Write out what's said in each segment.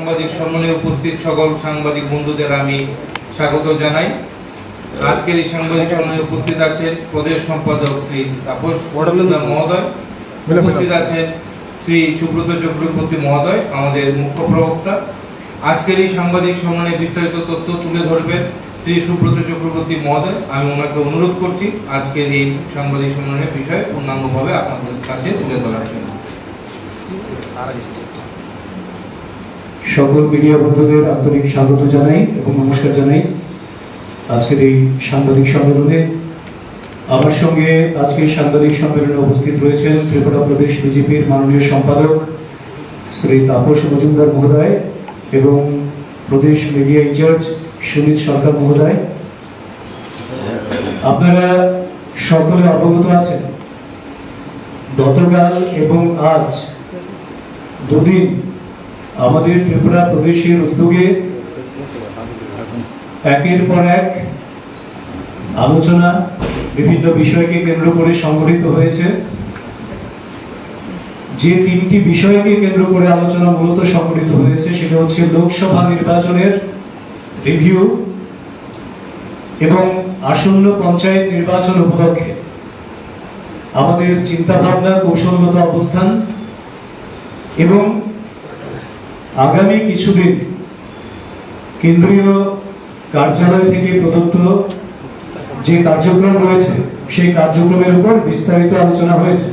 সাংবাদিক সম্মানে উপস্থিত সকল সাংবাদিক বন্ধুদের আমি স্বাগত জানাই। আজকের এই সাংবাদিক সম্মানে উপস্থিত আছেন প্রদেশ সম্পাদক শ্রী তাপস মহোদয় উপস্থিত আছেন শ্রী সুব্রত চক্রবর্তী মহোদয় আমাদের মুখ্য প্রবক্তা। আজকের এই সাংবাদিক সম্মানে বিস্তারিত তথ্য তুলে ধরবেন শ্রী সুব্রত চক্রবর্তী মহোদয়। আমি ওনাকে অনুরোধ করছি আজকের এই সাংবাদিক সম্মানের বিষয়ে পূর্ণাঙ্গভাবে আপনাদের কাছে তুলে ধরার জন্য। সকল মিডিয়া বন্ধুদের আন্তরিক স্বাগত জানাই এবং নমস্কার জানাই আজকের এই সাংবাদিক সম্মেলনে। আমার সঙ্গে আজকের সাংবাদিক সম্মেলনে উপস্থিত রয়েছেন ত্রিপুরা প্রদেশ বিজেপির মাননীয় সম্পাদক শ্রী তাপস মজুমদার মহোদয় এবং প্রদেশ মিডিয়া ইনচার্জ সুনীত সরকার মহোদয়। আপনারা সকলে অবগত আছেন, গতকাল এবং আজ দুদিন আমাদের ত্রিপুরা প্রদেশের উদ্যোগে একের পর এক আলোচনা বিভিন্ন বিষয়কে কেন্দ্র করে সংগঠিত হয়েছে। যে তিনটি বিষয়কে কেন্দ্র করে আলোচনা মূলত সংগঠিত হয়েছে সেটা হচ্ছে লোকসভা নির্বাচনের রিভিউ এবং আসন্ন পঞ্চায়েত নির্বাচন উপলক্ষে। আমাদের চিন্তাভাবনা, কৌশলগত অবস্থান এবং আগামী কিছুদিন কেন্দ্রীয় কার্যালয় থেকে প্রদত্ত যে কার্যক্রম রয়েছে, সেই কার্যক্রমের উপর বিস্তারিত আলোচনা হয়েছে।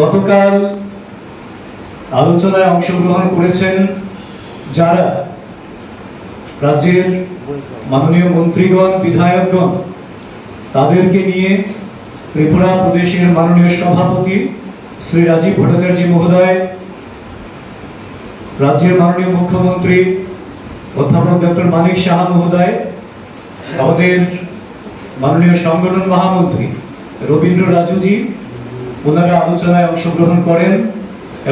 গতকাল আলোচনায় অংশগ্রহণ করেছেন যারা রাজ্যের মাননীয় মন্ত্রীগণ, বিধায়কগণ, তাদেরকে নিয়ে ত্রিপুরা প্রদেশের মাননীয় সভাপতি শ্রী রাজীব ভট্টাচার্য মহোদয় রাজ্যের মাননীয় মুখ্যমন্ত্রী অধ্যাপক ডক্টর মানিক সাহা মহোদয়, আমাদের মাননীয় সংগঠন মহামন্ত্রী রবীন্দ্র রাজুজি, ওনারা আলোচনায় অংশগ্রহণ করেন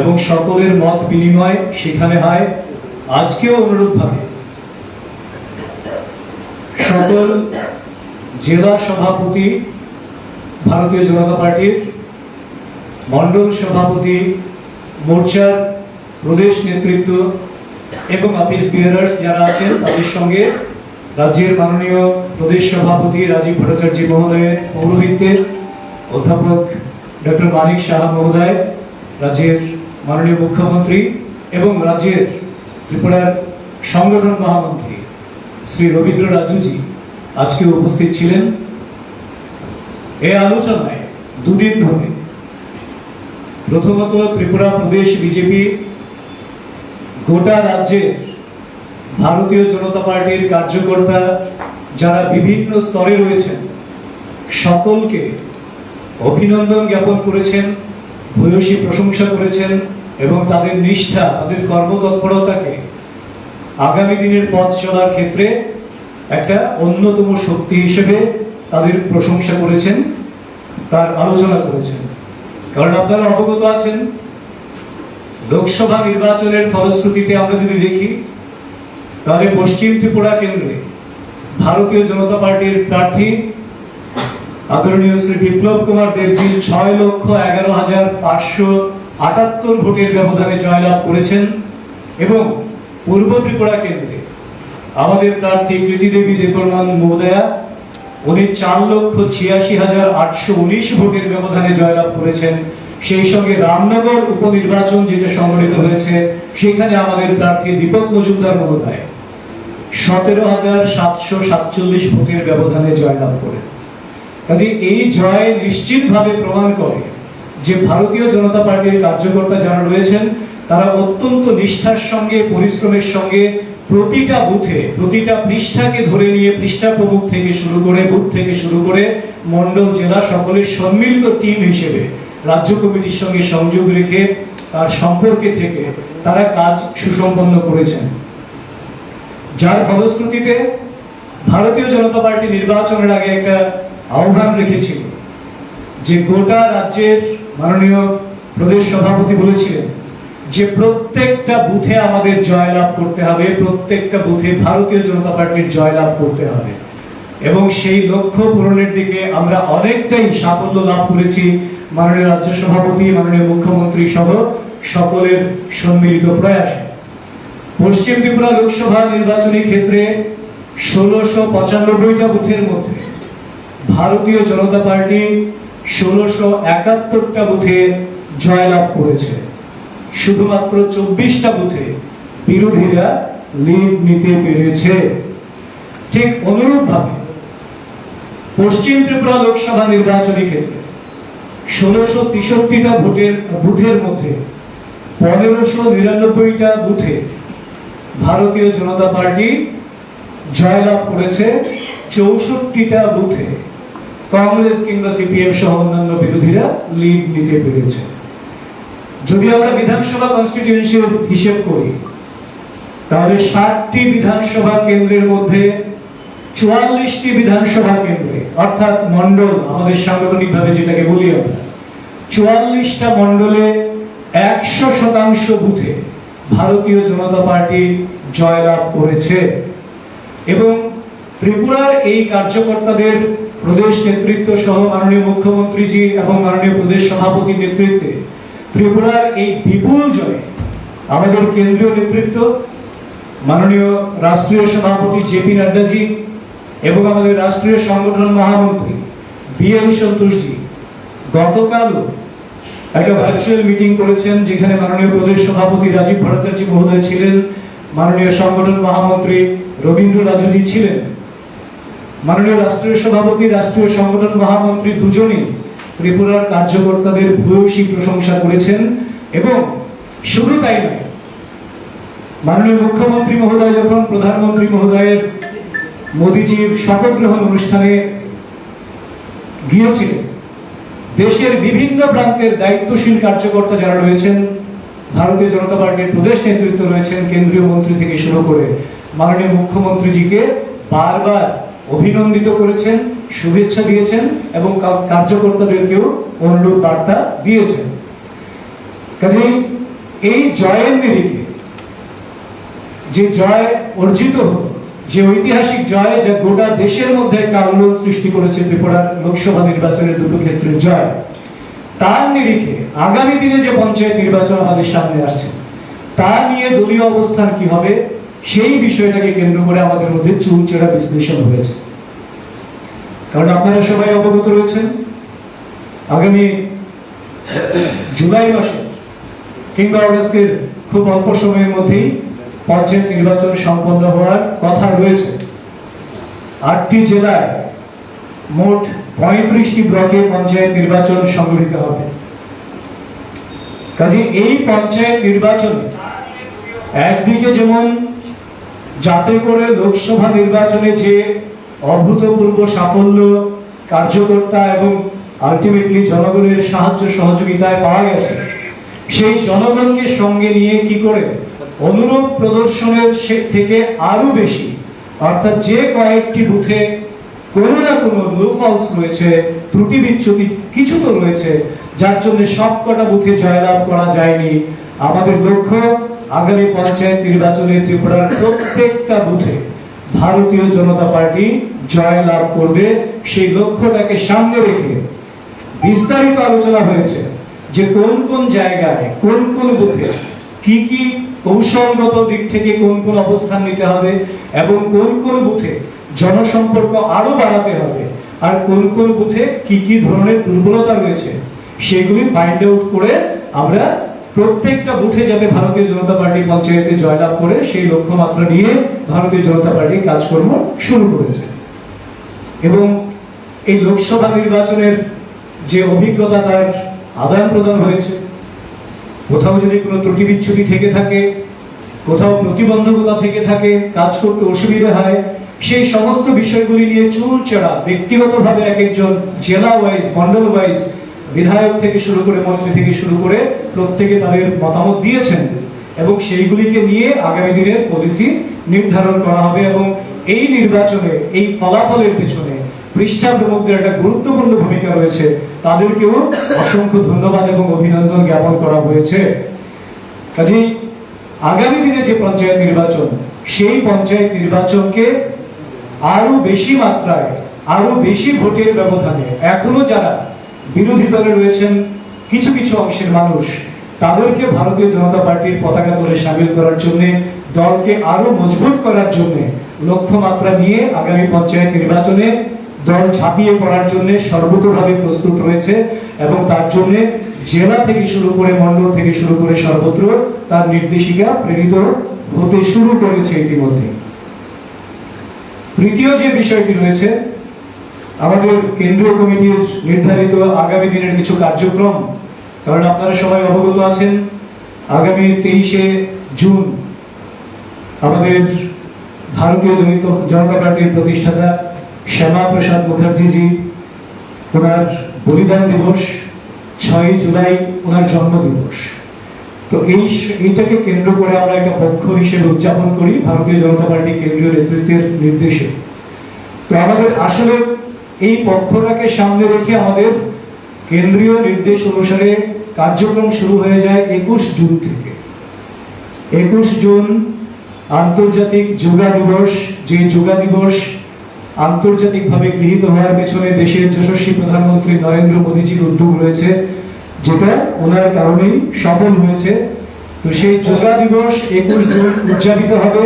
এবং সকলের মত বিনিময় সেখানে হয়। আজকেও অনুরূপভাবে সকল জেলা সভাপতি, ভারতীয় জনতা পার্টির মন্ডল সভাপতি, মোর্চার প্রদেশ নেতৃত্ব এবং অফিস বিয়ারার্স যারা আছেন, তাদের সঙ্গে রাজ্যের মাননীয় প্রদেশ সভাপতি রাজীব ভট্টাচার্য মহোদয়ের পৌরোহিত্যে অধ্যাপক ডক্টর মানিক সাহা মহোদয়, রাজ্যের মাননীয় মুখ্যমন্ত্রী এবং রাজ্যের ত্রিপুরার সংগঠন মহামন্ত্রী শ্রী রবীন্দ্র রাজুজি আজকে উপস্থিত ছিলেন। এই আলোচনায় দুদিন ধরে প্রথমত ত্রিপুরা প্রদেশ বিজেপি গোটা রাজ্যে ভারতীয় জনতা পার্টির কার্যকর্তা যারা বিভিন্ন স্তরে রয়েছেন, সকলকে অভিনন্দন জ্ঞাপন করেছেন, ভূয়সী প্রশংসা করেছেন এবং তাদের নিষ্ঠা, তাদের কর্মতৎপরতাকে আগামী দিনের পথ চলার ক্ষেত্রে একটা অন্যতম শক্তি হিসেবে তাদের প্রশংসা করেছেন, তার আলোচনা করেছেন। কারণ আপনারা অবগত আছেন লোকসভা নির্বাচনের ফলশ্রুতিতে আমরা যদি দেখি, তাহলে পশ্চিম ত্রিপুরা কেন্দ্রে ভারতীয় জনতা পার্টির প্রার্থী আদরণীয় শ্রী বিপ্লব কুমার দেবজি ছয় লক্ষ এগারো হাজার পাঁচশো আটাত্তর ভোটের ব্যবধানে জয়লাভ করেছেন এবং পূর্ব ত্রিপুরা কেন্দ্রে আমাদের প্রার্থী কৃতি দেবী দেববর্মন মহোদয়া, উনি চার লক্ষ ছিয়াশি হাজার আটশো উনিশ ভোটের ব্যবধানে জয়লাভ করেছেন। সেই সঙ্গে রামনগর উপনির্বাচন যেটা সংগঠিত হয়েছে, সেখানে আমাদের প্রার্থী দীপক মজুমদার মহোদয় সতেরো হাজার সাতশো সাতচল্লিশ ভোটের ব্যবধানে জয়লাভ করে। কাজে এই জয় নিশ্চিতভাবে প্রমাণ করে যে ভারতীয় জনতা পার্টির কার্যকর্তা যারা রয়েছেন, তারা অত্যন্ত নিষ্ঠার সঙ্গে, পরিশ্রমের সঙ্গে প্রতিটা বুথে, প্রতিটা পৃষ্ঠাকে ধরে নিয়ে পৃষ্ঠা প্রমুখ থেকে শুরু করে, বুথ থেকে শুরু করে মন্ডল জেলা সকলের সম্মিলিত টিম হিসেবে রাজ্য কমিটির সঙ্গে সংযোগ রেখে তার সম্পর্কে থেকে তারা কাজ সুসম্পন্ন করেছেন। যার ফলশ্রুতিতে ভারতীয় জনতা পার্টি নির্বাচনের আগে একটা আহ্বান রেখেছিল, যে গোটা রাজ্যের মাননীয় প্রদেশ সভাপতি বলেছিলেন যে প্রত্যেকটা বুথে আমাদের জয়লাভ করতে হবে, প্রত্যেকটা বুথে ভারতীয় জনতা পার্টির জয়লাভ করতে হবে। এবং সেই লক্ষ্য পূরণের দিকে আমরা অনেকটাই সাফল্য লাভ করেছি। মাননীয় রাজ্য সভাপতি, মাননীয় মুখ্যমন্ত্রী সহ সকলের সম্মিলিত প্রয়াসে। পশ্চিম ত্রিপুরা লোকসভা নির্বাচনী ক্ষেত্রে ষোলোশো পঁচানব্বইটা বুথের মধ্যে ভারতীয় জনতা পার্টি ষোলোশো একাত্তরটা বুথে জয়লাভ করেছে। শুধুমাত্র চব্বিশটা বুথে বিরোধীরা লিড নিতে পেরেছে। ঠিক অনুরূপভাবে পশ্চিম ত্রিপুরা লোকসভা নির্বাচনী ক্ষেত্রে ষোলোশো তেষট্টিটা ভোটের, বুথের মধ্যে, পনেরোশো নিরানব্বইটা বুথে ভারতীয় জনতা পার্টি জয়লাভ করেছে চৌষট্টিটা বুথে। কংগ্রেস কিংবা সিপিএম সহ অন্যান্য বিরোধীরা লিড নিতে পেরেছে। যদি আমরা বিধানসভা কনস্টিটিউয়েন্সির হিসেব করি, তাহলে ষাটটি বিধানসভা কেন্দ্রের মধ্যে চুয়াল্লিশটি বিধানসভা কেন্দ্রে, অর্থাৎ মন্ডল আমাদের সাংগঠনিক ভাবে যেটাকে বলি আমরা, চুয়াল্লিশটা মন্ডলে একশো শতাংশ বুথে ভারতীয় জনতা পার্টি জয়লাভ করেছে। এবং ত্রিপুরার এই কার্যকর্তাদের প্রদেশ নেতৃত্ব সহ মাননীয় মুখ্যমন্ত্রীজি এবং মাননীয় প্রদেশ সভাপতির নেতৃত্বে ত্রিপুরার এই বিপুল জয়ে আমাদের কেন্দ্রীয় নেতৃত্ব, মাননীয় রাষ্ট্রীয় সভাপতি জেপি নাড্ডাজি এবং আমাদের রাষ্ট্রীয় সংগঠন মহামন্ত্রী বি এল সন্তোষজি গতকালও একটা ভার্চুয়াল মিটিং করেছেন, যেখানে মাননীয় প্রদেশ সভাপতি রাজীব ভট্টাচার্য মহোদয় ছিলেন, মাননীয় সংগঠন মহামন্ত্রী রবীন্দ্র রাজুজি ছিলেন। মাননীয় রাষ্ট্রীয় সভাপতি, রাষ্ট্রীয় সংগঠন মহামন্ত্রী দুজনেই ত্রিপুরার কার্যকর্তাদের ভূয়সী প্রশংসা করেছেন এবং শুধু তাই নয়, মাননীয় মুখ্যমন্ত্রী মহোদয় যখন প্রধানমন্ত্রী মহোদয়ের মোদীজির শপথ গ্রহণ অনুষ্ঠানে গিয়েছিলেন। দেশের বিভিন্ন প্রান্তের দায়িত্বশীল কার্যকর্তা যারা রয়েছেন, ভারতীয় জনতা পার্টির প্রদেশ নেতৃত্ব রয়েছেন, কেন্দ্রীয় মন্ত্রী থেকে শুরু করে মাননীয় মুখ্যমন্ত্রীজিকে বারবার অভিনন্দিত করেছেন, শুভেচ্ছা দিয়েছেন এবং কার্যকর্তাদেরকেও অনুরূপ বার্তা দিয়েছেন। কাজেই এই জয়ের নিরিখে যে জয় অর্জিত হতো যে ঐতিহাসিক জয় যা গোটা দেশের মধ্যে একটা আন্দোলন সৃষ্টি করেছে ত্রিপুরার লোকসভা নির্বাচনের দুটো ক্ষেত্রে জয়, তার নিরিখে আগামী দিনে যে পঞ্চায়েত নির্বাচন আমাদের সামনে আসছে, তা নিয়ে দলীয় অবস্থান কি হবে, সেই বিষয়টাকে কেন্দ্র করে আমাদের মধ্যে চুলচেরা বিশ্লেষণ হয়েছে। কারণ আপনারা সবাই অবগত রয়েছেন, আগামী জুলাই মাসে কিংবা অগস্টের খুব অল্প সময়ের মধ্যেই পঞ্চায়েত নির্বাচন সম্পন্ন হওয়ার কথা রয়েছে। আটটি জেলায় মোট পঁয়ত্রিশটি ব্লকে পঞ্চায়েত নির্বাচন সংগঠিত হবে। কাজে এই পঞ্চায়েত নির্বাচন একদিকে যেমন যাতে করে লোকসভা নির্বাচনে যে অভূতপূর্ব সাফল্য, কার্যকর্তা এবং আলটিমেটলি জনগণের সাহায্য সহযোগিতায় পাওয়া গেছে, সেই জনগণকে সঙ্গে নিয়ে কি করে অনুরূপ প্রদর্শনের থেকে আরও বেশি। অর্থাৎ যে কয়েকটি বুথে কোনো না কোনো লুফাউস রয়েছে, ত্রুটি বিচ্যুতি কিছু তো রয়েছে, যার জন্য সবকটা বুথে জয়লাভ করা যায়নি। আমাদের লক্ষ্য, আগামী পঞ্চায়েত নির্বাচনে ত্রিপুরার প্রত্যেকটা বুথে ভারতীয় জনতা পার্টি জয়লাভ করবে। সেই লক্ষ্যটাকে সামনে রেখে বিস্তারিত আলোচনা হয়েছে যে কোন কোন জায়গায়, কোন কোন বুথে কি কি কৌশলগত দিক থেকে কোন কোন অবস্থান নিতে হবে এবং কোন কোন বুথে জনসম্পর্ক আরও বাড়াতে হবে আর কোন কোন বুথে কি কি ধরনের দুর্বলতা রয়েছে সেগুলি ফাইন্ড আউট করে আমরা প্রত্যেকটা বুথে যাতে ভারতীয় জনতা পার্টি পঞ্চায়েতে জয়লাভ করে সেই লক্ষ্যমাত্রা নিয়ে ভারতীয় জনতা পার্টি কাজকর্ম শুরু করেছে। এবং এই লোকসভা নির্বাচনের যে অভিজ্ঞতা তার আদান প্রদান হয়েছে কোথাও যদি কোনো ত্রুটি বিচ্ছুটি থেকে থাকে, কোথাও প্রতিবন্ধকতা থেকে থাকে, কাজ করতে অসুবিধা হয়, সেই সমস্ত বিষয়গুলি নিয়ে চুল চেড়া ব্যক্তিগতভাবে এক একজন জেলা ওয়াইজ মন্ডল ওয়াইজ বিধায়ক থেকে শুরু করে মন্ত্রী থেকে শুরু করে প্রত্যেকে তাদের মতামত দিয়েছেন এবং সেইগুলিকে নিয়ে আগামী দিনের পলিসি নির্ধারণ করা হবে এবং এই নির্বাচনে, এই ফলাফলের পেছনে পৃষ্ঠা প্রমুখদের একটা গুরুত্বপূর্ণ ভূমিকা রয়েছে। তাদেরকেও অসংখ্য ধন্যবাদ এবং অভিনন্দন জ্ঞাপন করা হয়েছে। কাজেই আগামী দিনে যে পঞ্চায়েত নির্বাচন, সেই পঞ্চায়েত নির্বাচনকে আরও বেশি মাত্রায় আরও বেশি ভোটের ব্যবধানে এখনও যারা বিরোধী দলে রয়েছেন, কিছু কিছু অংশের মানুষ, তাদেরকে ভারতীয় জনতা পার্টির পতাকা তোলে সামিল করার জন্য, দলকে আরও মজবুত করার জন্য লক্ষ্যমাত্রা নিয়ে আগামী পঞ্চায়েত নির্বাচনে দল ঝাঁপিয়ে পড়ার জন্য সর্বতোভাবে প্রস্তুত রয়েছে এবং তার জন্য জেলা থেকে শুরু করে মন্ডল থেকে শুরু করে সর্বত্র তার নির্দেশিকা প্রেরিত হতে শুরু করেছে ইতিমধ্যে। তৃতীয় যে বিষয়টি রয়েছে, আমাদের কেন্দ্রীয় কমিটির নির্ধারিত আগামী দিনের কিছু কার্যক্রম, কারণ আপনারা সবাই অবগত আছেন, আগামী তেইশে জুন আমাদের ভারতীয় জনিত জনতা পার্টির প্রতিষ্ঠাতা শ্যামা প্রসাদ মুখার্জিজি, ওনার বলিদান দিবস, ছয় জুলাই ওনার জন্ম দিবস তো এই এইটাকে কেন্দ্র করে আমরা একটা পক্ষ হিসেবে উদযাপন করি, ভারতীয় জনতা পার্টি কেন্দ্রীয় নেতৃত্বের নির্দেশে। তো আমাদের আসলে এই পক্ষটাকে সামনে রেখে আমাদের কেন্দ্রীয় নির্দেশ অনুসারে কার্যক্রম শুরু হয়ে যায় একুশ জুন থেকে। একুশ জুন আন্তর্জাতিক যোগা দিবস, যে যোগা দিবস আন্তর্জাতিকভাবে গৃহীত হওয়ার পেছনে দেশের যশস্বী প্রধানমন্ত্রী নরেন্দ্র মোদীজির উদ্যোগ রয়েছে, যেটা ওনার কারণেই সফল হয়েছে। তো সেই যোগা দিবস একুশ জুন উদযাপিত হবে।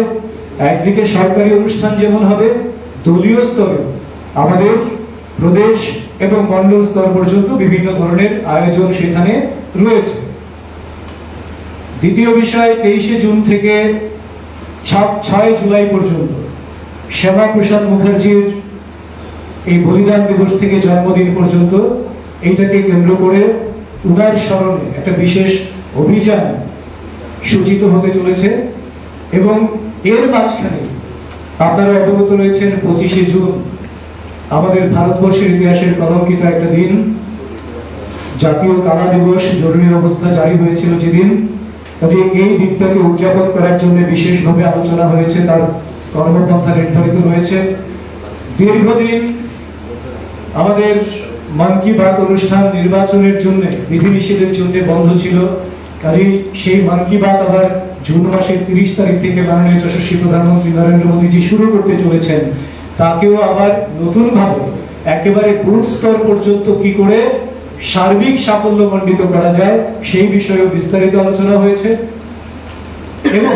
একদিকে সরকারি অনুষ্ঠান যেমন হবে, দলীয় স্তরে আমাদের প্রদেশ এবং মন্ডল স্তর পর্যন্ত বিভিন্ন ধরনের আয়োজন সেখানে রয়েছে। দ্বিতীয় বিষয়, তেইশে জুন থেকে ছয় জুলাই পর্যন্ত। শ্যামা প্রসাদ মুখার্জির এই বলিদান দিবস থেকে জন্মদিন পর্যন্ত এইটাকে কেন্দ্র করে উদার স্মরণে একটা বিশেষ অভিযান সূচিত হতে চলেছে এবং এর মাঝখানে আপনারা অবগত রয়েছেন পঁচিশে জুন, আমাদের ভারতবর্ষের ইতিহাসের কলঙ্কিত একটা দিন। জাতীয় কালা দিবস, জরুরি অবস্থা জারি হয়েছিল যেদিন। এই দিনটাকে উদযাপন করার জন্য বিশেষভাবে আলোচনা হয়েছে তার কর্মপন্থা নির্ধারিত রয়েছে। দীর্ঘদিন আমাদের মন কি বাত অনুষ্ঠান নির্বাচনের জন্য বিধিনিষেধের জন্য বন্ধ ছিল। কাজেই সেই মন কি বাত আবার জুন মাসের তিরিশ তারিখ থেকে মাননীয় যশস্বী প্রধানমন্ত্রী নরেন্দ্র মোদীজি শুরু করতে চলেছেন। তাকেও আবার নতুন ভাবে একেবারে বুথ স্তর পর্যন্ত কি করে সার্বিক সাফল্য মণ্ডিত করা যায় সেই বিষয়েও বিস্তারিত আলোচনা হয়েছে। এবং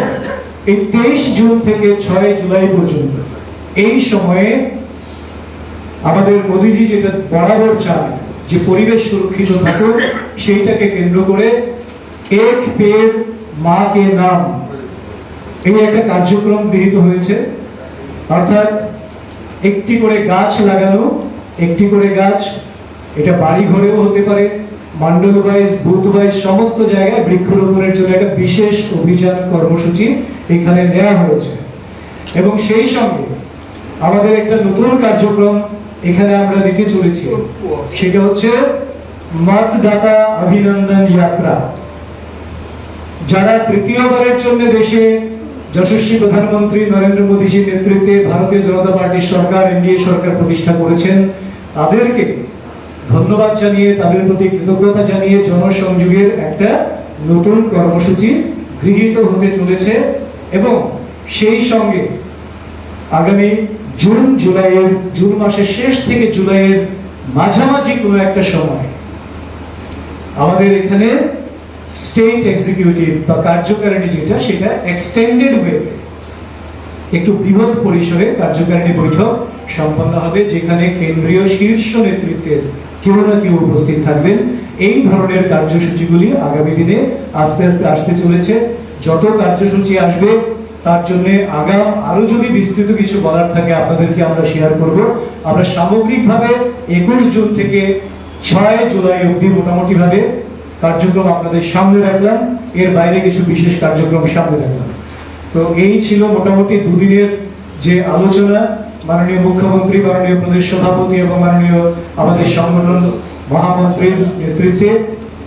এই তেইশ জুন থেকে ছয় জুলাই পর্যন্ত। এই সময়ে আমাদের মোদিজি যেটা বরাবর চান, যে পরিবেশ সুরক্ষিত থাকুক, সেইটাকে কেন্দ্র করে এক পেড় মা কে নাম এই একটা কার্যক্রম গৃহীত হয়েছে। অর্থাৎ একটি করে গাছ লাগানো, একটি করে গাছ, এটা বাড়ি ঘরেও হতে পারে মন্ডল ওয়াইজ বুথ সমস্ত জায়গায় বৃক্ষরোপণের জন্য একটা বিশেষ অভিযান কর্মসূচি এখানে নেওয়া হয়েছে। এবং সেই সঙ্গে আমাদের একটা নতুন কার্যক্রম এখানে আমরা দিতে চলেছি। সেটা হচ্ছে মতদাতা অভিনন্দন যাত্রা। যারা তৃতীয়বারের জন্য দেশে যশস্বী প্রধানমন্ত্রী নরেন্দ্র মোদীজির নেতৃত্বে ভারতীয় জনতা পার্টির সরকার, এনডিএ সরকার প্রতিষ্ঠা করেছেন, তাদেরকে ধন্যবাদ জানিয়ে, তাদের প্রতি কৃতজ্ঞতা জানিয়ে জনসংযোগের একটা নতুন কর্মসূচি গৃহীত হতে চলেছে। এবং সেই সঙ্গে আগামী জুন, জুলাইয়ের, জুন মাসের শেষ থেকে জুলাইয়ের মাঝামাঝি কোনো একটা সময় আমাদের এখানে স্টেট এক্সিকিউটিভ বা কার্যকারিণী যেটা, সেটা এক্সটেন্ডেড ওয়েতে একটু বৃহৎ পরিসরে কার্যকারিণী বৈঠক সম্পন্ন হবে, যেখানে কেন্দ্রীয় শীর্ষ নেতৃত্বের কেউ না কেউ উপস্থিত থাকবেন। এই ধরনের কার্যসূচিগুলি আগামী দিনে আস্তে আস্তে আসতে চলেছে। যত কার্যসূচি আসবে, তার জন্য আগাম আরও যদি বিস্তৃত কিছু বলার থাকে, আপনাদেরকে আমরা শেয়ার করব। আমরা সামগ্রিকভাবে একুশ জুন থেকে ছয় জুলাই অবধি মোটামুটি ভাবে কার্যক্রম আপনাদের সামনে রাখলাম। এর বাইরে কিছু বিশেষ কার্যক্রম সামনে রাখলাম। তো এই ছিল মোটামুটি দুদিনের যে আলোচনা। মাননীয় মুখ্যমন্ত্রী, মাননীয় প্রদেশ সভাপতি এবং মাননীয় আমাদের সংগঠন মহামন্ত্রীর নেতৃত্বে।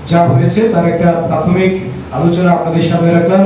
যা হয়েছে তার একটা প্রাথমিক আলোচনা আপনাদের সামনে রাখলাম।